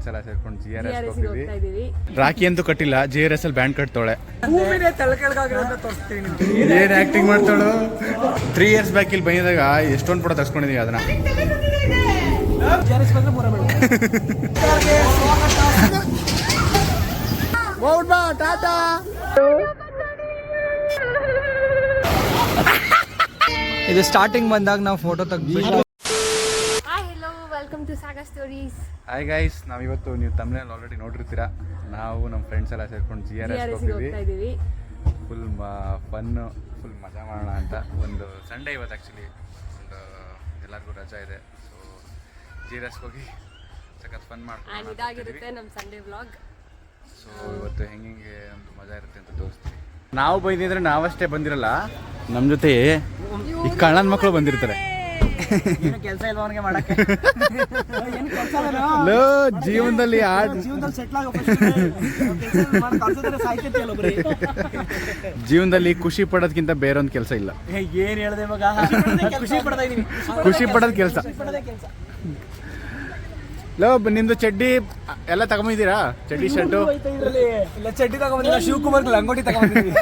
Friends ಎಲ್ಲ ಸೇರ್ಕೊಂಡು G R S GRS ಗೆ ಹೋಗ್ತೀವಿ. ಹೋಗ್ತಾ ಇದೀವಿ ರಾಖಿ ಅಂತೂ ಕಟ್ಟಿಲ್ಲ ಜಿ ಆರ್ ಎಸ್ ಅಲ್ಲಿ ಬ್ಯಾಂಡ್ ಕಟ್ತಾಳೆ ಏನ್ ಆಕ್ಟಿಂಗ್ ಮಾಡ್ತಾಳು? ತ್ರೀ ಇಯರ್ಸ್ ಬ್ಯಾಕ್ ಇಲ್ಲಿ ಬಂದಿದಾಗ ಎಷ್ಟೊಂದು ಪಡ ತರ್ಸ್ಕೊಂಡಿದೀವಿ ಅದನ್ನ. ಟಾಟಾ ಇದು ಸ್ಟಾರ್ಟಿಂಗ್ ಬಂದಾಗ ನಾವು ಫೋಟೋ ತೆಗ್ದು hi hello welcome to Saga stories hi guys ನಾವಿವತ್ತು ನೀವು ತಮ್ಮನೇಲಿ ಆಲ್ರೆಡಿ ನೋಡಿರ್ತೀರ. ನಾವು ನಮ್ಮ ಫ್ರೆಂಡ್ಸ್ ಎಲ್ಲ ಸೇರ್ಕೊಂಡು ಜಿ ಆರ್ ಎಸ್ ಹೋಗ್ತಿದ್ವಿ. ಫುಲ್ ಫನ್ನು ಫುಲ್ ಮಜಾ ಮಾಡೋಣ ಅಂತ. ಒಂದು ಸಂಡೇ ಇವತ್ತು ಆ್ಯಕ್ಚುಲಿ ಒಂದು ಎಲ್ಲರಿಗೂ ರಜಾ ಇದೆ. ಸೊ ಜಿ ಆರ್ ಎಸ್ಗೆ ಹೋಗಿ ಸಖತ್ ಫನ್ ಮಾಡ್ಕೊಂಡು ಇದಾಗಿರುತ್ತೆ ನಮ್ಮ ಸಂಡೇ ವ್ಲಾಗ್ ಸೊ ಇವತ್ತು ಹೆಂಗೆ ಒಂದು ಮಜಾ ಇರುತ್ತೆ ಅಂತ ತೋರಿಸ್ತೀವಿ ನಾವು ಬೈದಿದ್ರೆ ನಾವಷ್ಟೇ ಬಂದಿರಲ್ಲ. ನಮ್ಮ ಜೊತೆ ಈ ಕಣ್ಣನ್ ಮಕ್ಕಳು ಬಂದಿರ್ತಾರೆ. ಕೆಲಸ ಇಲ್ಲ ಅವನಿಗೆ ಮಾಡಕ್ಕೆ? ಏನು ಕೆಲಸ ಲೋ ಜೀವನದಲ್ಲಿ ಆ ಜೀವನದಲ್ಲಿ ಸೆಟ್ಲ್ ಆಗೋ ಸಾಯ್ತಿರ್ತಿಯಲ್ಲ ಬರೀ ಜೀವನದಲ್ಲಿ ಖುಷಿ ಪಡೋದ್ಕಿಂತ ಬೇರೊಂದು ಕೆಲಸ ಇಲ್ಲ. ಏನ್ ಹೇಳ್ದೆ ಖುಷಿ ಪಡ್ತಾ ಇದೀನಿ ಖುಷಿ ಪಡೋದ್ ಕೆಲಸ. ಲೋ ನಿಮ್ದು ಚಡ್ಡಿ ಎಲ್ಲ ತಗೊಂಡಿದ್ದೀರಾ ಚಡ್ಡಿ ಶರ್ಟು? ಇಲ್ಲ ಚಡ್ಡಿ ತಗೊಂಬಂದಿಲ್ಲ ಶಿವಕುಮಾರ್ ಲಂಗೋಟಿ ತಗೊಂಬಂದಿದ್ವಿ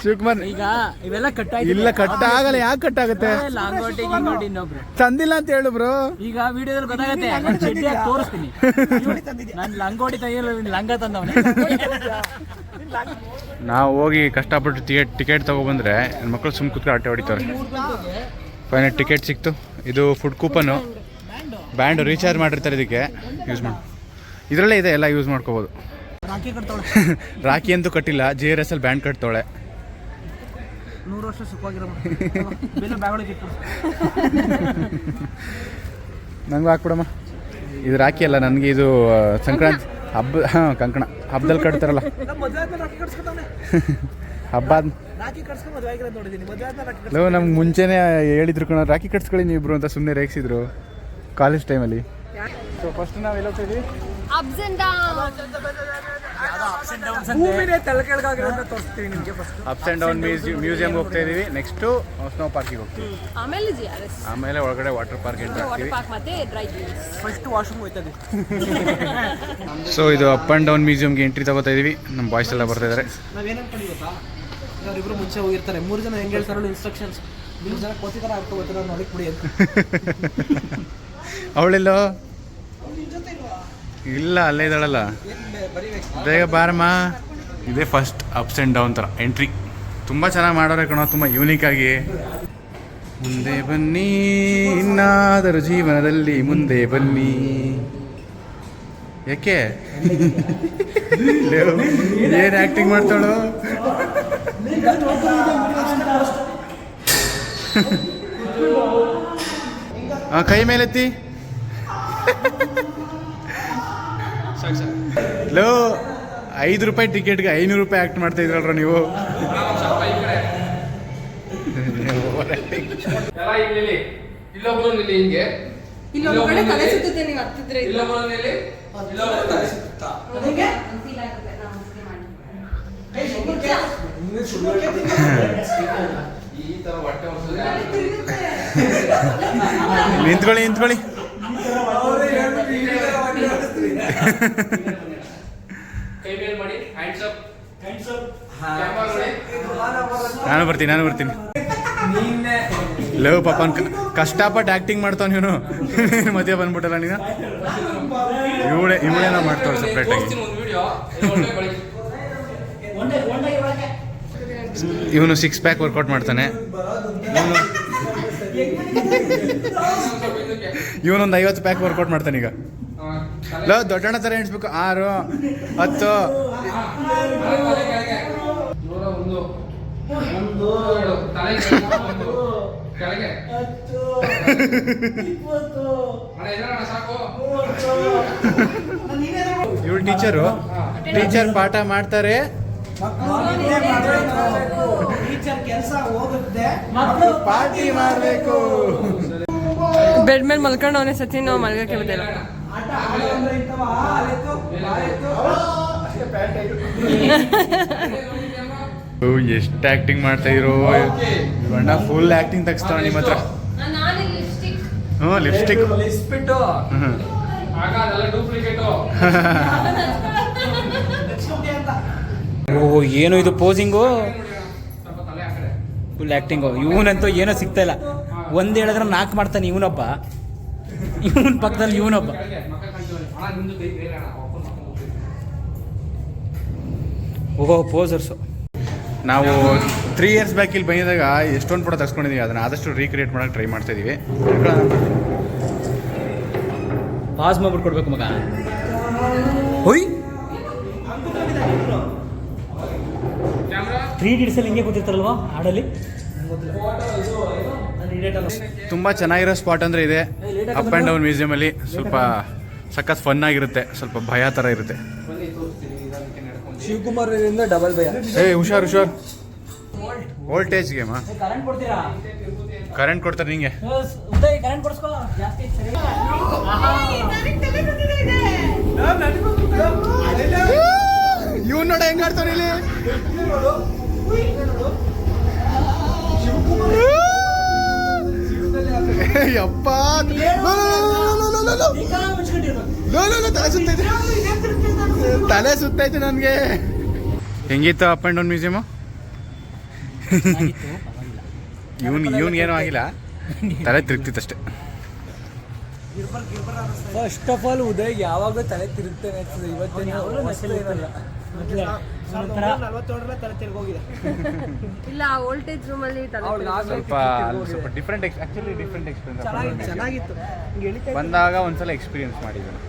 ಶಿವಕುಮಾರ್ ಈಗ ಇವೆಲ್ಲ ಕಟ್ ಇಲ್ಲ ಕಟ್ ಆಗಲ್ಲ ಯಾಕೆ ಕಟ್ ಆಗುತ್ತೆ? ಲಾಂಗೋಟಿ ಗಿಂಗೋಟಿ ಇನ್ನೊಬ್ರು. ತಂದಿಲ್ಲ ಅಂತ ಹೇಳು ಬ್ರೋ ಈಗ ವಿಡಿಯೋದಲ್ಲಿ ಗೊತ್ತಾಗತ್ತೆ ನಾನ್ ಚಡ್ಡಿ ತೋರಿಸ್ತೀನಿ. ನಾನು ಲಂಗೋಟಿ ತೆಗಿಯಲ್ಲ ಲಂಗ ತಂದವನೇ. ನಾವು ಹೋಗಿ ಕಷ್ಟಪಟ್ಟು ಟಿಕೆಟ್ ಟಿಕೆಟ್ ತಗೊಬಂದ್ರೆ ನನ್ನ ಮಕ್ಕಳು ಸುಮ್ ಕುತ್ಕೊಂಡು ಆಟ ಹೊಡಿತಾರೆ. ಫೈನಲ್ ಟಿಕೆಟ್ ಸಿಕ್ತು. ಇದು ಫುಡ್ ಕೂಪನು ಬ್ಯಾಂಡ್ ರೀಚಾರ್ಜ್ ಮಾಡಿರ್ತಾರೆ ಇದಕ್ಕೆ. ಯೂಸ್ ಮಾಡಿ ಇದರಲ್ಲೇ ಇದೆ ಎಲ್ಲ ಯೂಸ್ ಮಾಡ್ಕೋಬೋದು. ರಾಖಿ ಕಟ್ತಾಳೆ. ರಾಖಿ ಅಂತೂ ಕಟ್ಟಿಲ್ಲ ಜೆ ಆರ್ ಎಸ್ ಅಲ್ಲಿ ಬ್ಯಾಂಡ್ ಕಟ್ತಾಳೆ. ನೂರು ವರ್ಷ ಸುಖವಾಗಿರೋ ಬೆಲ್ಲ ಬ್ಯಾಗೊಳಗೆ ಇಟ್ಟು ನಂಗೂ ಹಾಕ್ಬಿಡಮ್ಮ. ಇದು ರಾಖಿ ಅಲ್ಲ ನನಗೆ ಇದು ಸಂಕ್ರಾಂತಿ ಹಬ್ಬ ಹಾಂ ಕಂಕಣ. ಹಬ್ಬದಲ್ಲಿ ಕಟ್ತಾರಲ್ಲ. ಹಬ್ಬ ಲೋ ನಮ್ಗೆ ಮುಂಚೆನೇ ಹೇಳಿದ್ರು ಕಣ ರಾಖಿ ಕಟ್ಸ್ಕೊಳ್ಳಿ ನೀವು ಇಬ್ರು ಅಂತ ಸುಮ್ಮನೆ ರೇಗಿಸಿದ್ರು ಕಾಲೇಜ್ ಟೈಮಲ್ಲಿ ಸೊ ಫಸ್ಟ್ ನಾವು ಎಲ್ಲ ಅಪ್ಸ್ ಅಂಡ್ ಡೌನ್ ಭೂಮಿನೇ ತಲೆಕೆಳಗಾಗಿರೋದನ್ನ ತೋರಿಸ್ತೀನಿ ನಿಮಗೆ first ups and down museum ಮ್ಯೂಸಿಯಮ್ಗೆ ಹೋಗ್ತಾ ಇದೀವಿ. ನೆಕ್ಸ್ಟು ಸ್ನೋ ಪಾರ್ಕಿಗೆ ಹೋಗ್ತೀವಿ. ಆಮೇಲೆ ಜಿ ಆರ್ ಎಸ್ ಆಮೇಲೆ ಒಳಗಡೆ ವಾಟರ್ ಪಾರ್ಕ್ ಎಂಟ್ರ್ ವಾಟರ್ ಆಗ್ತೀವಿ. ಪಾರ್ಕ್ ಮತ್ತೆ dry games first washroom ಹೋಯ್ತದೆ. So ಇದು ಅಪ್ ಆ್ಯಂಡ್ ಡೌನ್ ಮ್ಯೂಸಿಯಮ್ಗೆ ಎಂಟ್ರಿ ತಗೋತಾ ಇದೀವಿ. ನಮ್ಮ ಬಾಯ್ಸ್ ಎಲ್ಲ ಬರ್ತಾ ಇದ್ದಾರೆ ನಾವೇನು ಅವರಿಬ್ರು ಮುಂಚೆ ಹೋಗಿರ್ತಾರೆ. ಮೂರು ಜನ ಹೆಂಗೆ ಹೇಳ್ತಾರಲ್ಲ ಇನ್ಸ್ಟ್ರಕ್ಷನ್ಸ್ ಮೂರು ಜನ ನೋಡಕ್ಕೆ ಬಿಡಿ ಅಂತ. ಅವಳೆಲ್ಲೋ? ಇಲ್ಲ ಅಲ್ಲೇ ಇದ್ದಾಳಲ್ಲ. ಬೇಗ ಬಾರಮ್ಮ. ಇದೇ ಫಸ್ಟ್ ಅಪ್ಸ್ ಆ್ಯಂಡ್ ಡೌನ್ ಥರ ಎಂಟ್ರಿ ತುಂಬ ಚೆನ್ನಾಗಿ ಮಾಡೋರೆ ಕಣೋ ತುಂಬ ಯೂನಿಕ್ ಆಗಿ. ಮುಂದೆ ಬನ್ನಿ ಇನ್ನಾದರೂ ಜೀವನದಲ್ಲಿ ಮುಂದೆ ಬನ್ನಿ. ಯಾಕೆ? ಏನು ಆ್ಯಕ್ಟಿಂಗ್ ಮಾಡ್ತಾಳು? ಆ, ಕೈ ಮೇಲೆತ್ತಿ. ಲೋ ಐದು ರೂಪಾಯಿ ಟಿಕೆಟ್ಗೆ ಐನೂರು ರೂಪಾಯಿ ಆ್ಯಕ್ಟ್ ಮಾಡ್ತಾ ಇದ್ರಲ್ರ ನೀವು? ಎಲ್ಲ ಇಲ್ಲಿ ನಿಲ್ಲಿ. ಇಲ್ಲೊಬ್ರು ನಿಲ್ಲಿ ಹಿಂಗೆ. ಇಲ್ಲೊಂದು ತಲೆ ಸುತ್ತುತ್ತೆ ನೀವು ಹತ್ತಿದ್ರೆ ಇಲ್ಲೊಬ್ರು ನಿಲ್ಲಿ ಇಲ್ಲೊಬ್ರು ತಲೆ ಸುತ್ತ. ಈ ತರ ಹೊಟ್ಟೆ ಹೊರ್ಸಿದ್ರೆ ನಿಂತ್ಕೊಳ್ಳಿ ನಿಂತ್ಕೊಳ್ಳಿ ಕೈ ಮೇಲ್ ಮಾಡಿ ಹ್ಯಾಂಡ್ಸ್ ಅಪ್ ಕ್ಯಾಮರಾ ನೋಡಿ ನಾನು ಬರ್ತೀನಿ ನಾನು ಬರ್ತೀನಿ. ಲವ್ ಪಾಪ ಕಷ್ಟಪಟ್ಟು ಆ್ಯಕ್ಟಿಂಗ್ ಮಾಡ್ತಾವ ನೀನು ಮದುವೆ ಬಂದ್ಬಿಟ್ಟಲ್ಲ ನೀನು? ಇವಳೆ ಇವಳೇನೋ ಮಾಡ್ತಾಳೆ ಸಪ್ರೇಟಾಗಿ ಆಗಿ. ಒಂದು ವಿಡಿಯೋ ಹೊಟ್ಟೆ ಬಳಿ ಇವನು ಸಿಕ್ಸ್ ಪ್ಯಾಕ್ ವರ್ಕೌಟ್ ಮಾಡ್ತಾನೆ. ಇವನು ಇವನೊಂದು ಐವತ್ತು ಪ್ಯಾಕ್ ವರ್ಕೌಟ್ ಮಾಡ್ತಾನೆ ಈಗ. ಲೋ ದೊಡ್ಡಣ್ಣ ಥರ ಎಣಿಸ್ಬೇಕು. ಆರು ಹತ್ತು. ಒಂದು ಒಂದು ಎರಡು. ತಲೆ ಕೆಳಗೆ ಒಂದು. ಕೆಳಗೆ. ಅಣ್ಣ ಇದ್ರಣ್ಣ ಸಾಕು. ಇವಳು ಟೀಚರು. ಟೀಚರ್ ಪಾಠ ಮಾಡ್ತಾರೆ. ಟೀಚರ್ ಕೆಲಸ ಹೋಗುತ್ತೆ ಪಾರ್ಟಿ ಮಾಡಬೇಕು. ಬೆಡ್ ಮೇಲೆ ಮಲ್ಕೊಂಡು ಅವನೇ ಸಚಿನ್ ನಾವು ಮಲ್ಗಕ್ಕೆ ಬಿಟ್ಟಿಲ್ಲ. ಆಟ ಎಷ್ಟು ಆಕ್ಟಿಂಗ್ ಮಾಡ್ತಾ ಇರೋ? ಬಣ್ಣ ಫುಲ್ ಆಕ್ಟಿಂಗ್ ತೆಗಿಸ್ತಾವ ನಿಮ್ಮ ಹತ್ರ ಹ್ಞೂ ಲಿಪ್ಸ್ಟಿಕ್ ಓ ಏನು ಇದು ಪೋಸಿಂಗು ಫುಲ್ ಆ್ಯಕ್ಟಿಂಗು ಇವನಂತೂ ಏನೋ ಸಿಗ್ತಾ ಇಲ್ಲ. ಒಂದು ಹೇಳಿದ್ರೆ ನಾಲ್ಕು ಮಾಡ್ತಾನೆ ಇವನೊಬ್ಬ. ಇವನ ಪಕ್ಕದಲ್ಲಿ ಇವನೊಬ್ಬ. ಓಹೋ ಪೋಸರ್ಸು ನಾವು ತ್ರೀ ಇಯರ್ಸ್ ಬ್ಯಾಕ್ ಇಲ್ಲಿ ಬಂದಿದಾಗ ಎಷ್ಟೊಂದು ಫೋಟೋ ತರ್ಸ್ಕೊಂಡಿದ್ದೀವಿ ಅದನ್ನು ಆದಷ್ಟು ರೀಕ್ರಿಯೇಟ್ ಮಾಡೋಕೆ ಟ್ರೈ ಮಾಡ್ತಾ ಇದ್ದೀವಿ ಪಾಸ್ ಮಾಡ್ಬಿಟ್ಟು ಕೊಡ್ಬೇಕು ಮಗ. ಹೊಯ್. ತ್ರೀ ಡಿಡ್ಸಲ್ಲಿ ಹಿಂಗೆ ಕೂತಿರ್ತಾರಲ್ವಾ ಹಾಡಲ್ಲಿ? ತುಂಬ ಚೆನ್ನಾಗಿರೋ ಸ್ಪಾಟ್ ಅಂದರೆ ಇದೆ. ಅಪ್ ಆ್ಯಂಡ್ ಡೌನ್ ಮ್ಯೂಸಿಯಮಲ್ಲಿ ಸ್ವಲ್ಪ ಸಖತ್ ಫನ್ ಆಗಿರುತ್ತೆ. ಸ್ವಲ್ಪ ಭಯ ಥರ ಇರುತ್ತೆ. ಶಿವಕುಮಾರ್ ಡಬಲ್ ಬೈ ಏ ಹುಷಾರ್ ಹುಷಾರ್. ವೋಲ್ಟೇಜ್ ಗೇಮ್ ಕರೆಂಟ್ ಕೊಡ್ತೀರಾ? ಕರೆಂಟ್ ಕೊಡ್ತಾರೆ ನಿಂಗೆ. ಕರೆಂಟ್ ಕೊಡ್ಸ್ಕೋ. ಇವ್ ನೋಡ ಹೆಂಗ್ ಆಡ್ತಾರೆ ಇಲ್ಲಿ? ಯಪ್ಪ ಲೋ ಸುತ್ತ ತಲೆ ಸುತ್ತೈತೆ ನನಗೆ. ಹೆಂಗಿತ್ತು ಅಪ್ ಆ್ಯಂಡ್ ಡೌನ್ ಮ್ಯೂಸಿಯಮು? ಇವನ್ ಇವನ್ಗೇನೂ ಆಗಿಲ್ಲ. ತಲೆ ತಿರುಗ್ತಿತ್ತಷ್ಟೇ. ಫಸ್ಟ್ ಆಫ್ ಆಲ್ ಉದಯ್ ಯಾವಾಗಲೂ ತಲೆ ತಿರುಗ್ತೇನೆ ಅನ್ಸುತ್ತೆ ಇವತ್ತೇನು ನಲ್ವತ್ತೇಳರ ತಲೆ ತಿರುಗೋಗಿದೆ. ಇಲ್ಲ ವೋಲ್ಟೇಜ್ ರೂಮ್ ಅಲ್ಲಿ ಸ್ವಲ್ಪ ಅಲ್ಲಿ ಸ್ವಲ್ಪ ಡಿಫ್ರೆಂಟ್ ಆ್ಯಕ್ಚುಲಿ ಡಿಫ್ರೆಂಟ್ ಎಕ್ಸ್ಪೀರಿಯನ್ಸ್ ಚೆನ್ನಾಗಿತ್ತು. ಹಿಂಗೆ ಎಳಿತಾ ಬಂದಾಗ ಒಂದ್ಸಲ ಎಕ್ಸ್ಪೀರಿಯನ್ಸ್ ಮಾಡಿದ್ದೀನಿ.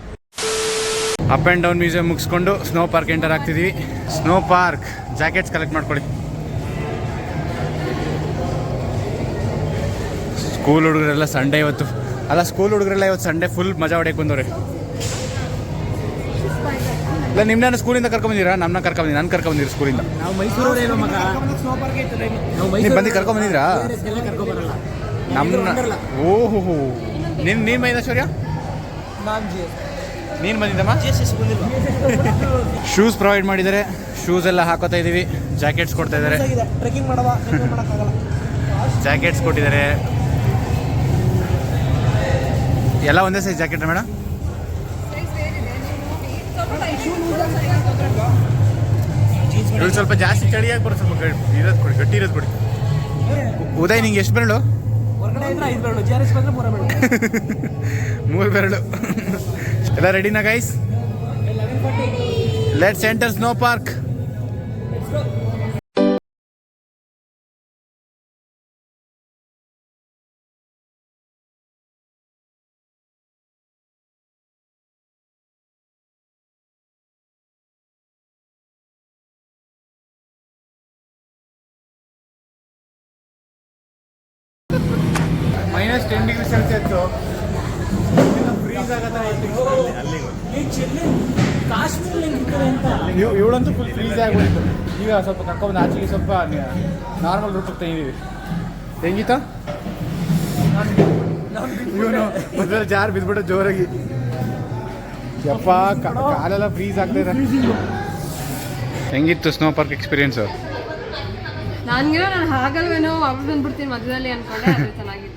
ಅಪ್ ಆ್ಯಂಡ್ ಡೌನ್ ಮ್ಯೂಸಿಯಂ ಮುಗಿಸ್ಕೊಂಡು ಸ್ನೋ ಪಾರ್ಕ್ ಎಂಟರ್ ಆಗ್ತಿದ್ದೀವಿ ಸ್ನೋ ಪಾರ್ಕ್. ಜಾಕೆಟ್ಸ್ ಕಲೆಕ್ಟ್ ಮಾಡ್ಕೊಳ್ಳಿ. ಸ್ಕೂಲ್ ಹುಡುಗರೆಲ್ಲ ಸಂಡೇ ಇವತ್ತು. ಅಲ್ಲ ಸ್ಕೂಲ್ ಹುಡುಗರೆಲ್ಲ ಇವತ್ತು ಸಂಡೇ ಫುಲ್ ಮಜಾ ಹೊಡೆಯಕ್ಕೆ ಬಂದವ್ರೆ. ಇಲ್ಲ ನಿಮ್ಮನ್ನ ಸ್ಕೂಲಿಂದ ಕರ್ಕೊಂಬಂದಿರಾ ನಮ್ಮನ್ನ ಕರ್ಕೊಂಬಂದಿ ನಾನು ಕರ್ಕೊಂಬಂದಿರಿ ಸ್ಕೂಲಿಂದ? ನಾವು ಬಂದು ಕರ್ಕೊಂಬಂದಿದ್ರಾ ನಮ್ಮನ್ನ ಓಹೋ ನಿನ್ನ ನೀನು ಮೈನೇಶ್ವರ್ಯ ನಾನು ನೀನು ಬಂದಿದ್ದಮ್ಮ? ಶೂಸ್ ಪ್ರೊವೈಡ್ ಮಾಡಿದ್ದಾರೆ. ಶೂಸ್ ಎಲ್ಲ ಹಾಕೋತಾ ಇದ್ದೀವಿ ಜಾಕೆಟ್ಸ್ ಕೊಡ್ತಾ ಇದ್ದಾರೆ. ಜಾಕೆಟ್ಸ್ ಕೊಟ್ಟಿದ್ದಾರೆ. ಎಲ್ಲ ಒಂದೇ ಸೈಜ್ ಜಾಕೆಟ್ ಮೇಡಮ್ ಇವ್ರು ಸ್ವಲ್ಪ ಜಾಸ್ತಿ ಚಳಿಯಾಗಿ ಬರುತ್ತೆ ಸ್ವಲ್ಪ ಗಟ್ಟಿ ಇರೋದು ಕೊಡಿ ಗಟ್ಟಿ ಇರೋದು ಕೊಡಿ. ಉದಯ್ ನಿಂಗೆ ಎಷ್ಟು ಬೆರಳು. ಮೂರು ಬೆರಳು. ಎಲ್ಲ ರೆಡಿನಾ guys let's enter snow park minus ten degree Celsius freeze ಇವಳಂತೂ full freeze ಆಗೋಯ್ತು ಈಗ ಸ್ವಲ್ಪ ಕರ್ಕೊಂಬಂದು ಆಚೆಗೆ ಸ್ವಲ್ಪ ನಾರ್ಮಲ್ ರೂಟ್ ಹೋಗ್ತಾ ಹೆಂಗಿತ ಹೆಂಗಿತ್ತ? ಇವನು ಮೊದಲ ಜಾರ್ ಬಿದ್ಬಿಟ್ಟು ಜೋರಾಗಿ. ಯಪ್ಪ ಕಾಲೆಲ್ಲ ಫ್ರೀಸ್ ಆಗ್ತಾ ಹೆಂಗಿತ್ತು ಸ್ನೋ ಪಾರ್ಕ್ ಎಕ್ಸ್ಪೀರಿಯನ್ಸ್ ನನ್ಗೆ ನಾನು ಹಾಗಲ್ವೇನೋ ವಾಪಸ್ ಬಂದ್ಬಿಡ್ತೀನಿ ಮಧ್ಯದಲ್ಲಿ ಅನ್ಕೊಂಡೆ ಅದು ಚೆನ್ನಾಗಿತ್ತು.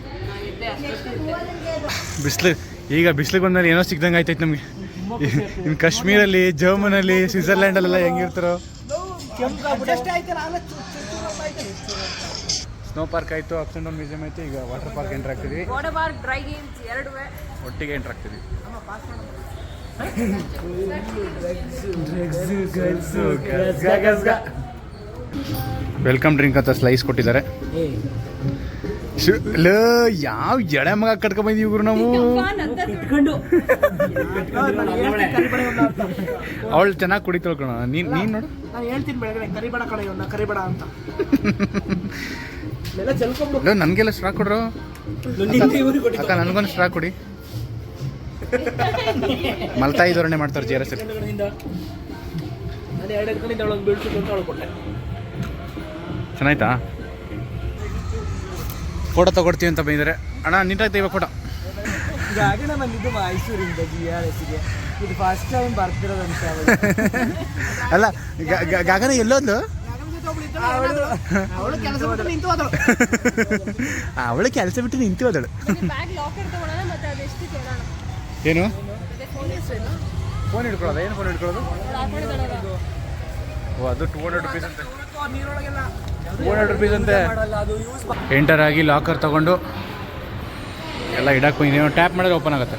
ಬಿಸಿಲು ಈಗ ಬಿಸಿಲಿಗೆ ಬಂದ್ಮೇಲೆ ಏನೋ ಸಿಗ್ದಂಗೆ ಆಯ್ತೈತೆ ನಮಗೆ. ಇನ್ನು ಕಾಶ್ಮೀರಲ್ಲಿ ಜರ್ಮನಲ್ಲಿ ಸ್ವಿಟ್ಜರ್ಲ್ಯಾಂಡಲ್ಲೆಲ್ಲ ಹೆಂಗಿರ್ತಾರೋ. ಸ್ನೋ ಪಾರ್ಕ್ ಆಯಿತು ಅಪ್ ಆ್ಯಂಡ್ ಡೌನ್ ಮ್ಯೂಸಿಯಂ ಆಯಿತು ಈಗ ವಾಟರ್ ಪಾರ್ಕ್ ಎಂಟ್ರ್ ಆಗ್ತಿದ್ವಿ. ವಾಟರ್ ಪಾರ್ಕ್ ಡ್ರೈ ಗೇಮ್ಸ್ ಎರಡುವೆ. ಒಟ್ಟಿಗೆ ಎಂಟ್ರ್ ಆಗ್ತಿದ್ವಿ. ವೆಲ್ಕಮ್ ಡ್ರಿಂಕ್ ಅಂತ ಸ್ಲೈಸ್ ಕೊಟ್ಟಿದ್ದಾರೆ. ಲೇ, ಯಾವ ಎಳೆ ಮಗ ಕಟ್ಕೊಂಡ್ ಇವ್ರು ನಾವು. ಅವಳು ಚೆನ್ನಾಗಿ ಕುಡಿತಳ ಕಣ. ನೀನ್ ನೀನ್ ನೋಡು. ನಾನು ಹೇಳ್ತೀನಿ ಬೆಳಗ್ಗೆ ಕರಿಬೇಡ ಕಡೆ ಇವನ್ನ ಕರಿಬೇಡ ಅಂತ. ಲೇ, ನನ್ಗೆಲ್ಲ ಸ್ಟ್ರಾ ಕೊಡ್ರು. ಅಕ್ಕ ನನಗೊಂದು ಸ್ಟ್ರಾ ಕೊಡಿ. ಮಲ್ತಾಯಿ ಧೋರಣೆ ಮಾಡ್ತಾರೆ ಜೇರ ಆರ್ ಎಸ್ ಫೋಟೋ ತಗೊಡ್ತೀವಿ ಅಂತ ಬಂದಿದ್ದಾರೆ. ಅಣ್ಣ ನೀಟಾಗಿ ತೆಗಿಬೇಕು ಫೋಟೋ. ನಾನು ಬಂದಿದ್ದು ಮೈಸೂರಿಂದ ಜಿ ಆರ್ ಎಸ್ಗೆ ಇದು ಫಸ್ಟ್ ಟೈಮ್ ಬರ್ತಿರೋದಂತ ಅಲ್ಲ ಗಗನ ಎಲ್ಲೋದ್ಲು? ಅವಳು ಕೆಲಸ ಬಿಟ್ಟು ನಿಂತು ಹೋದಳು. ಅವಳು ಕೆಲಸ ಬಿಟ್ಟು ನಿಂತು ಹೋದಳು. ಬ್ಯಾಗ್ ಲಾಕರ್ ತಗೊಳ್ಳೋಣ ಮತ್ತೆ ಅದೆಷ್ಟು ಕೇಳೋಣ ಏನು? ಫೋನ್ ಹಿಡ್ಕೊಳ್ಳೋದು? ಏನು ಫೋನ್ ಹಿಡ್ಕೊಳ್ಳೋದು? ಓ ಅದು ಟೂ ಹಂಡ್ರೆಡ್ ರುಪೀಸ್ ಅಂತ. ರುಪೀಸ್ ಅಂತೆ ಎಂಟರ್ ಆಗಿ ಲಾಕರ್ ತಗೊಂಡು ಎಲ್ಲ ಇಡಕ್ಕೆ ಟ್ಯಾಪ್ ಮಾಡಿದ್ರೆ ಓಪನ್ ಆಗುತ್ತೆ.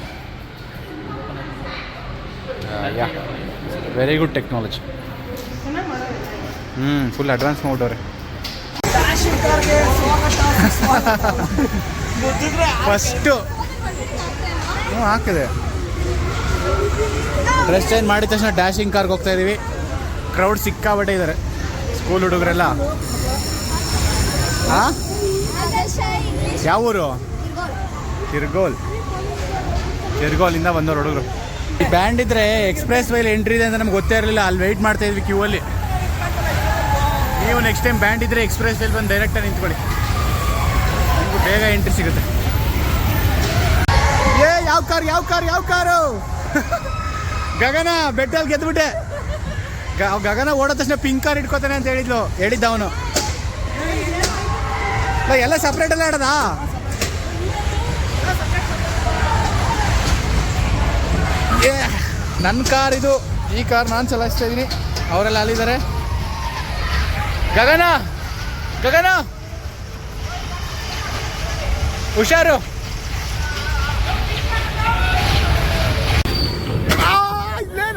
ಯಾ ವೆರಿ ಗುಡ್ ಟೆಕ್ನಾಲಜಿ ಹ್ಞೂ ಫುಲ್ ಅಡ್ವಾನ್ಸ್ ನೋಡೋರೆ ಫಸ್ಟು ಹ್ಞೂ ಹಾಕಿದೆ. ಡ್ರೆಸ್ ಚೇಂಜ್ ಮಾಡಿದ ತಕ್ಷಣ ಡ್ಯಾಶಿಂಗ್ ಕಾರ್ಗೆ ಹೋಗ್ತಾ ಇದ್ದೀವಿ ಕ್ರೌಡ್ ಸಿಕ್ಕಾಬಟ್ಟೆ ಇದ್ದಾರೆ ಸ್ಕೂಲ್ ಹುಡುಗರೆಲ್ಲ. ಹಾಂ? ಯಾವ ಊರು? ತಿರ್ಗೋಲ್ ತಿರ್ಗೋಲಿಂದ ಬಂದವ್ರು ಹುಡುಗರು. ಈ ಬ್ಯಾಂಡ್ ಇದ್ರೆ ಎಕ್ಸ್ಪ್ರೆಸ್ ವೈಲ್ ಎಂಟ್ರಿ ಇದೆ ಅಂತ ನಮ್ಗೆ ಗೊತ್ತೇ ಇರಲಿಲ್ಲ. ಅಲ್ಲಿ ವೆಯ್ಟ್ ಮಾಡ್ತಾ ಇದ್ವಿ ಕ್ಯೂ ಅಲ್ಲಿ ನೀವು ನೆಕ್ಸ್ಟ್ ಟೈಮ್ ಬ್ಯಾಂಡ್ ಇದ್ರೆ ಎಕ್ಸ್ಪ್ರೆಸ್ ವೈಲ್ ಬಂದು ಡೈರೆಕ್ಟಾಗಿ ನಿಂತ್ಕೊಳ್ಳಿ. ನಿಮ್ಗೆ ಬೇಗ ಎಂಟ್ರಿ ಸಿಗುತ್ತೆ. ಏ ಯಾವ ಕಾರ್ ಯಾವ ಕಾರ್ ಯಾವ ಕಾರು? ಗಗನ ಬೆಟ್ಟಲ್ಲಿ ಗೆದ್ಬಿಟ್ಟೆ. ಗಗನ ಓಡೋ ತಕ್ಷಣ ಪಿಂಕ್ ಕಾರ್ ಇಟ್ಕೋತಾನೆ ಅಂತ ಹೇಳಿದ್ಲು. ಹೇಳಿದ್ದ ಅವನು. ಎಲ್ಲ ಸಪ್ರೇಟ್ ಅಲ್ಲ ಆಡೋದಾ? ನನ್ನ ಕಾರ್ ಇದು, ಈ ಕಾರ್ ನಾನು ಚಲಾಯಿಸ್ತಾ ಇದ್ದೀನಿ ಅವರೆಲ್ಲ ಅಲ್ಲಿದ್ದಾರೆ. ಗಗನ ಗಗನ! ಹುಷಾರು.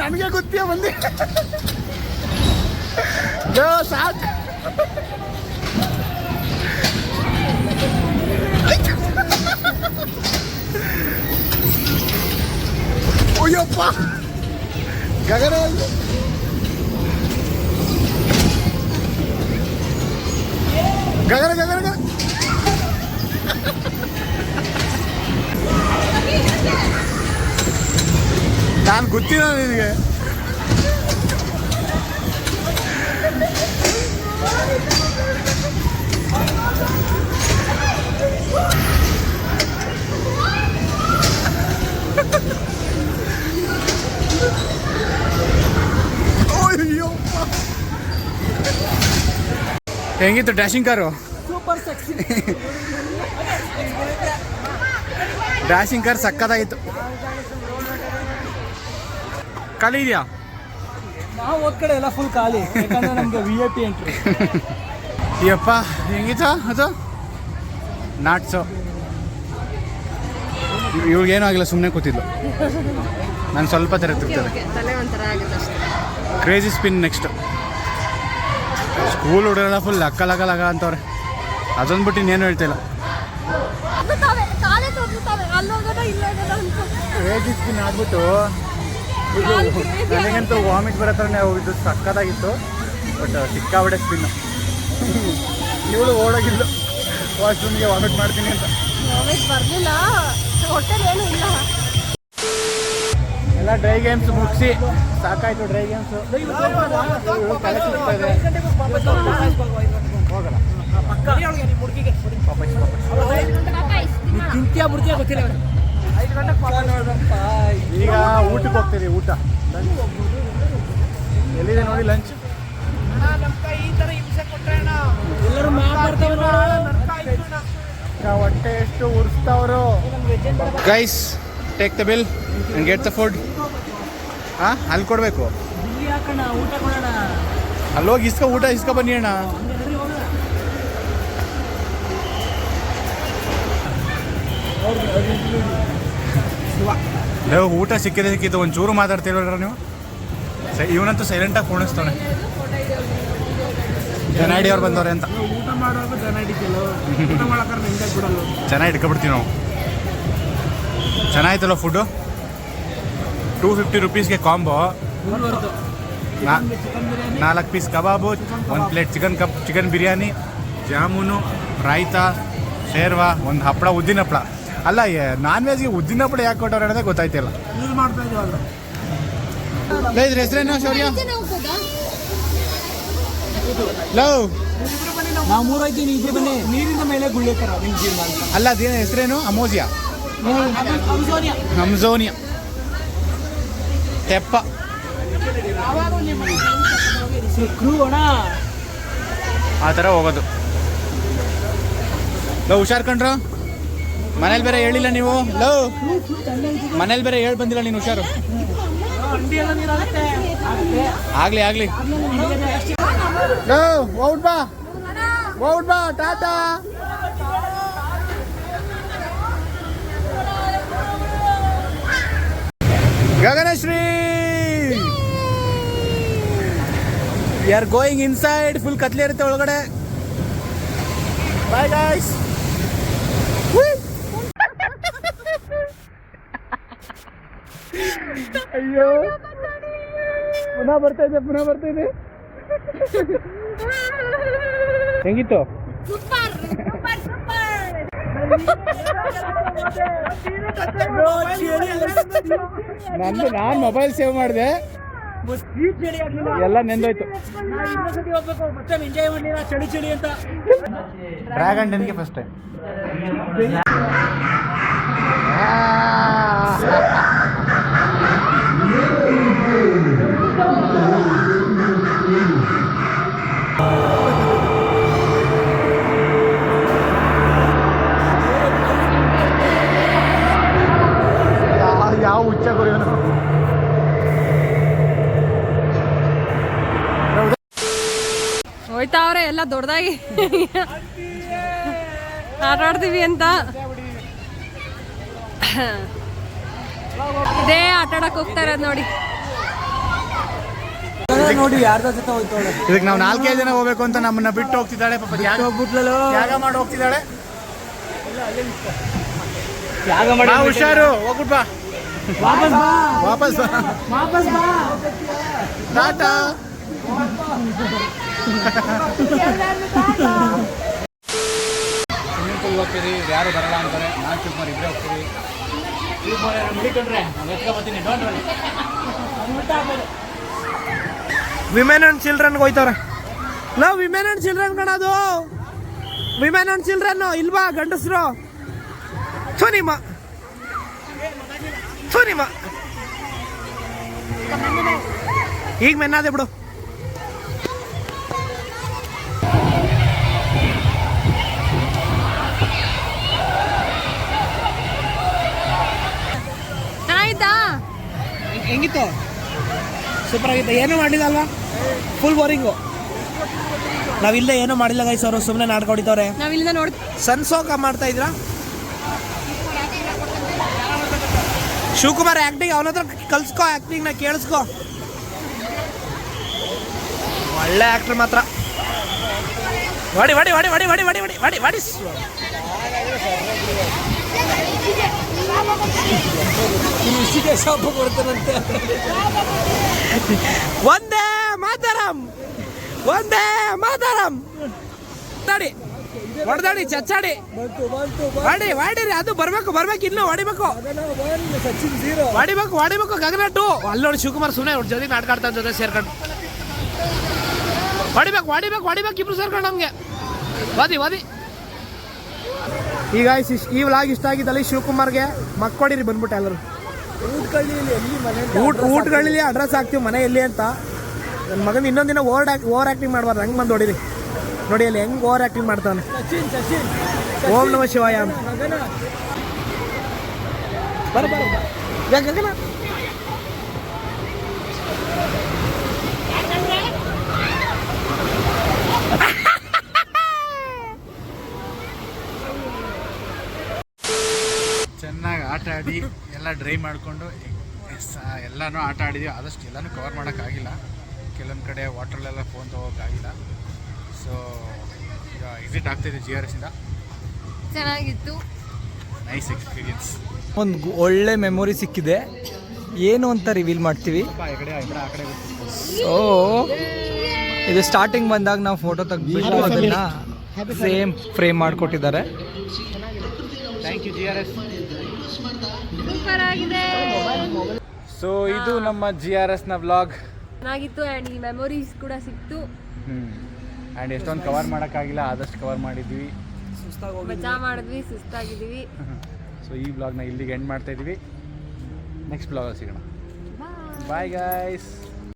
ನನಗೆ ಗೊತ್ತಿಯ ಬಂದಿ. ಸಾಕ್. ಅಯ್ಯಪ್ಪ ಗಗನ ಅಲ್ಲಿ. ಗಗನ ಗಗನ ಗಗನ ನಾನು ಗೊತ್ತಿಲ್ಲ ನಿನಗೆ ಅಯ್ಯಪ್ಪ. ಹೆಂಗಿತ್ತು dashing car? Super sexy. Dashing car ಸಕ್ಕತ್ತಾಗಿತ್ತು. ಖಾಲಿ ಇದೆಯಾ? ನಾವು ಹೋದ ಕಡೆ ಎಲ್ಲ ಫುಲ್ ಖಾಲಿ ಯಾಕಂದ್ರೆ ನಮ್ಗೆ ವಿ ಐ ಪಿ ಎಂಟ್ರಿ ಯಪ್ಪ ಹೆಂಗಿತ್ತು ಅದು? ನಾಟ್ಸು. ಇವ್ಳಿಗೇನೂ ಆಗಿಲ್ಲ ಸುಮ್ಮನೆ ಕೂತಿದ್ಲು. ನಾನು ಸ್ವಲ್ಪ ಒಂಥರ ಆಗುತ್ತೆ ಕ್ರೇಜಿ ಸ್ಪಿನ್ ನೆಕ್ಸ್ಟ್ ಸ್ಕೂಲ್ ಹುಡುಗರೆಲ್ಲ ಫುಲ್ ಲಕ್ಕ ಲಗ ಲಗ ಅಂತವ್ರೆ. ಅದೊಂದು ಬಿಟ್ಟು ಇನ್ನೇನು ಹೇಳ್ತಿಲ್ಲ. ಆಗ್ಬಿಟ್ಟು. ನನಗಂತೂ ವಾಮಿಟ್ ಬರೋ ಥರನೇ ಹೋಗಿದ್ದು ಸಕ್ಕತ್ತಾಗಿತ್ತು ಬಟ್ ಸಿಕ್ಕಾಬಿಡೆ ಸ್ಪಿನ್ ಇವಳು ಓಡೋಗಿಲ್ಲ ವಾಶ್ರೂಮ್ಗೆ ವಾಮಿಟ್ ಮಾಡ್ತೀನಿ ಅಂತ. ಬರಲಿಲ್ಲ. ಹೊಟ್ಟೆಲಿ ಏನೂ ಇಲ್ಲ. ಎಲ್ಲ ಡ್ರೈ ಗೇಮ್ಸ್ ಮುಗಿಸಿ. ಸಾಕಾಯ್ತು ಡ್ರೈ ಗೇಮ್ಸ್ ಹೋಗಲ್ಲ. ಈಗ ಊಟಕ್ಕೆ ಹೋಗ್ತೀರಿ ಊಟ? ಎಲ್ಲಿದೆ ನೋಡಿ ಲಂಚ್ ಎಲ್ಲರೂ ಮ್ಯಾಪ್ ಬರ್ತಾವೆ ಹೊಟ್ಟೆ ಎಷ್ಟು ಉರ್ಸ್ತಾವ್ರು. Guys take the bill and get the food ಹಾಂ ಅಲ್ಲಿ ಕೊಡಬೇಕು. ಅಲ್ಲಿ ಹೋಗಿ ಇಸ್ಕೊ ಊಟ ಇಸ್ಕೊ ಬನ್ನಿ ಅಣ್ಣ. ನೀವು ಊಟ ಸಿಕ್ಕಿದೆ ಸಿಕ್ಕಿದ್ದು ಒಂಚೂರು ಮಾತಾಡ್ತಿಲ್ವಲ್ರ ನೀವು? ಸೈ ಇವನಂತೂ ಸೈಲೆಂಟಾಗಿ ಕುಣಿಸ್ತಾನೆ ಜನಾಡಿ ಅವ್ರು ಬಂದವ್ರೆ ಅಂತ. ಚೆನ್ನಾಗಿ ಇಟ್ಕೊಬಿಡ್ತೀವಿ ನಾವು. ಚೆನ್ನಾಗಿತ್ತಲ್ಲ ಫುಡ್ಡು ಟೂ ಫಿಫ್ಟಿ ರುಪೀಸ್ಗೆ ಕಾಂಬೋ ನಾ ನಾಲ್ಕು ಪೀಸ್ ಕಬಾಬು ಒಂದು plate chicken cup chicken biryani jamun raita ಶೇರ್ವಾ ಒಂದು ಹಪ್ಪಳ ಉದ್ದಿನ ಹಪ್ಪಳ. ಅಲ್ಲ ನಾನ್ ವೆಜ್ಗೆ ಉದ್ದಿನ ಹಪ್ಪಳ ಯಾಕೆ ಕೊಟ್ಟವ್ರು ಅನ್ನೋದೇ ಗೊತ್ತಾಯ್ತಿಲ್ಲ. ಹೆಸರೇನು ಶೌರ್ಯ? ಲವ್ ನಾವು ಮೂರೈದು ನೀವು ಇಬ್ರು ಬನ್ನಿ. ನೀರಿನ ಮೇಲೆ ಗುಳ್ಳೆ ಅಲ್ಲ ಅದೇನು ಹೆಸರೇನು? ಅಮೋಸಿಯಾ. ಅಮ್ಸೋನಿಯಾ. ತೆಪ್ಪ. ಆ ಥರ ಹೋಗೋದು. ಲೋ, ಹುಷಾರ್ ಕಂಡ್ರು ಮನೇಲಿ ಬೇರೆ ಹೇಳಿಲ್ಲ ನೀವು? ಲೋ, ಮನೇಲಿ ಬೇರೆ ಹೇಳಿ ಬಂದಿಲ್ಲ ನೀನು ಹುಷಾರು. ಆಗಲಿ ಆಗಲಿ. ಲವ್ ಔಟ್ ಬಾ ಔಟ್ ಬಾ Tata. Gaganashree we are going inside full ಕತ್ಲೆ ಇರುತ್ತೆ ಒಳಗಡೆ ಬಾಯ್ ಗಾಯ್ಸ್ ಅಯ್ಯೋ ಪುನಃ ಬರ್ತಾ ಇದೆ ಪುನಃ ಬರ್ತಾ ಇದೆ ಹೆಂಗಿತ್ತು ನಂದು ನಾನು ಮೊಬೈಲ್ ಸೇವ್ ಮಾಡಿದೆ. ಎಲ್ಲ ನೆಂದೋಯ್ತು. ಚಳಿ ಚಳಿ ಅಂತ ಡ್ರ್ಯಾಗನ್ ಟೆನ್ಗೆ ಫಸ್ಟ್ ಟೈಮ್ ಯಾವ ಎಲ್ಲ ದೊಡ್ಡದಾಗಿ ಆಟ ಆಡ್ತೀವಿ ಅಂತ. ಇದೇ ಆಟ ಆಡಕ್ ಹೋಗ್ತಾ ಇರೋದು ನೋಡಿ. ನೋಡಿ ಯಾರ್ದ ಜೊತೆ ಹೋಯ್ತವಳೆ ಇದಕ್ಕೆ ನಾವು ನಾಲ್ಕೈದು ಜನ ಹೋಗ್ಬೇಕು ಅಂತ ನಮ್ಮನ್ನ ಬಿಟ್ಟು ಹೋಗ್ತಿದ್ದಾಳೆ ಪಾಪ ತ್ಯಾಗ. ಹೋಗ್ಬಿಟ್ಲಲ್ಲ? ತ್ಯಾಗ ಮಾಡಿ ಹೋಗ್ತಿದ್ದಾಳೆ. ತ್ಯಾಗ ಮಾಡಿ ಹುಷಾರು. ಹೋಗ್ಬಿಟ್ ಬಾ. ವಾಪಸ್ ಬಾ. ವಾಪಸ್ ಬಾ. ವಾಪಸ್ ಬಾ. ಟಾಟಾ. ಸ್ವಿಮ್ಮಿಂಗ್ ಪೂಲ್ ಹೋಗ್ತೀರಿ. ಯಾರು ಬರಲ್ಲ ಅಂತಾರೆ ನಾನು ಇಬ್ಬರೇ ಹೋಗ್ತೀವಿ ಶಿವಕುಮಾರ್ ವಿಮೆನ್ ಅಂಡ್ ಚಿಲ್ಡ್ರನ್ಗೆ ಹೋಯ್ತವ್ರೆ. ಲವ್ ವಿಮೆನ್ ಅಂಡ್ ಚಿಲ್ಡ್ರನ್ ಕಣದು ವಿಮೆನ್ ಅಂಡ್ ಚಿಲ್ಡ್ರನ್ ಇಲ್ವಾ ಗಂಡಸ್ರು? ಸುನಿಮ ಸುನಿಮ ಈಗ ಮೆನ್ನಾದೆ ಬಿಡು. ಹೆಂಗಿತ್ತು? ಸೂಪರ್ ಆಗಿತ್ತು. ಏನೂ ಮಾಡಿಲ್ಲ ಅಲ್ವಾ ಫುಲ್ ಬೋರಿಂಗು ನಾವಿಲ್ಲ ಏನೂ ಮಾಡಿಲ್ಲ ಗೈಸ್ ಅವರು. ಸುಮ್ಮನೆ ನಾಡ್ಕೊಡಿದವ್ರೆ ಸನ್ ಸೋಕ ಸನ್ಸೋಕ ಮಾಡ್ತಾ ಇದ್ರಾ? ಶಿವಕುಮಾರ್ ಆಕ್ಟಿಂಗ್ ಅವನ ಹತ್ರ ಕಲ್ಸ್ಕೋ ಆಕ್ಟಿಂಗ್ನ ಕೇಳಿಸ್ಕೋ. ಒಳ್ಳೆ ಆಕ್ಟರ್ ಮಾತ್ರ. ವಾಡಿ ವಾಡಿ ವಾಡಿ ವಾಡಿ ವಾಡಿ ವಾಡಿ ಒಂದೇ ಮಾತರಂ ಒಂದೇ ಮಾತರಂ. ತಡಿ ಹೊಡೆದಾಡಿ ಚಚ್ಚಾಡಿ. ಮಾಡಿ ಮಾಡಿರಿ ಅದು ಬರ್ಬೇಕು ಬರ್ಬೇಕು ಇನ್ನು ಹೊಡಿಬೇಕು ಹೊಡಿಬೇಕು ಹೊಡಿಬೇಕು ಗಗನ ಟು ಅಲ್ಲಿ ನೋಡಿ ಶಿವಕುಮಾರ್ ಸುಮ್ಮನೆ ಅವ್ರ ಜೊತೆ ನಾಟಕ ಆಡ್ತಾ ಜೊತೆ ಸೇರ್ಕೊಂಡು. ಹೊಡಿಬೇಕು ಹೊಡಿಬೇಕು ಹೊಡಿಬೇಕು ಇಬ್ರು ಸೇರ್ಕೊಂಡು ನಮ್ಗೆ. ಓದಿ ಓದಿ ಈಗ ಈ ವ್ಲಾಗ್ ಇಷ್ಟ ಆಗಿದ್ದಲ್ಲಿ ಶಿವಕುಮಾರ್ಗೆ ಮಕ್ಕೊಡಿರಿ ಬಂದ್ಬಿಟ್ಟು ಎಲ್ಲರೂ. ಊಟ ಊಟಗಳಲ್ಲಿ ಅಡ್ರೆಸ್ ಹಾಕ್ತೀವಿ ಮನೆ ಎಲ್ಲಿ ಅಂತ. ನನ್ನ ಮಗನ ಇನ್ನೊಂದಿನ ದಿನ ಓವರ್ ಓವರ್ ಆ್ಯಕ್ಟಿಂಗ್ ಮಾಡಬಾರ್ದು. ಹಂಗೆ ಬಂದು ನೋಡಿರಿ ನೋಡಿ ಅಲ್ಲಿ ಹೆಂಗೆ ಓವರ್ ಆ್ಯಕ್ಟಿಂಗ್ ಮಾಡ್ತಾನೆ. ಓಂ ನಮ ಶಿವಾಯ ಅಂತ. ಬರ ಬರ ಬರ. ಯಾ ಚೆನ್ನಾಗಿ ಆಟ ಆಡಿ ಎಲ್ಲ ಡ್ರೈ ಮಾಡಿಕೊಂಡು ಎಲ್ಲನೂ ಆಟ ಆಡಿದ್ವಿ. ಆದಷ್ಟು ಎಲ್ಲನೂ ಕವರ್ ಮಾಡೋಕ್ಕಾಗಿಲ್ಲ. ಕೆಲವೊಂದು ಕಡೆ ವಾಟ್ರಲ್ಲೆಲ್ಲ ಫೋನ್ ತೊಗೋಕ್ಕಾಗಿಲ್ಲ. ಸೊ ಈಗ ವಿಸಿಟ್ ಆಗ್ತಿದೆ ಜಿ ಆರ್ ಎಸ್ಸಿಂದ ಚೆನ್ನಾಗಿತ್ತು. ನೈಸ್ ಎಕ್ಸ್ಪೀರಿಯನ್ಸ್ ಒಂದು ಒಳ್ಳೆ ಮೆಮೊರಿ ಸಿಕ್ಕಿದೆ. ಏನು ಅಂತ ರಿವೀಲ್ ಮಾಡ್ತೀವಿ? ಸೊ ಇದು ಸ್ಟಾರ್ಟಿಂಗ್ ಬಂದಾಗ ನಾವು ಫೋಟೋ ತೆಗೆದ್ಬಿಟ್ಟು ಅದನ್ನ ಸೇಮ್ ಫ್ರೇಮ್ ಮಾಡಿಕೊಟ್ಟಿದ್ದಾರೆ. Thank you G R S super ಆಗಿದೆ. ಸೊ ಇದು ನಮ್ಮ ಜಿ ಆರ್ ಎಸ್ನ ವ್ಲಾಗ್ ಚೆನ್ನಾಗಿತ್ತು ಆ್ಯಂಡ್ ಈ ಮೆಮೊರೀಸ್ ಕೂಡ ಸಿಕ್ತು. ಅಂಡ್ ಆ್ಯಂಡ್ ಎಷ್ಟೊಂದು ಕವರ್ ಮಾಡೋಕ್ಕಾಗಿಲ್ಲ ಆದಷ್ಟು ಕವರ್ ಮಾಡಿದ್ವಿ. ಮಜಾ ಮಾಡಿದ್ವಿ ಸುಸ್ತಾಗಿದ್ದೀವಿ. ಸೊ ಈ ವ್ಲಾಗ್ನ ಇಲ್ಲಿಗೆ ಎಂಡ್ ಮಾಡ್ತಾ ಇದ್ದೀವಿ. ನೆಕ್ಸ್ಟ್ ವ್ಲಾಗಲ್ಲಿ ಸಿಗೋಣ. Bye guys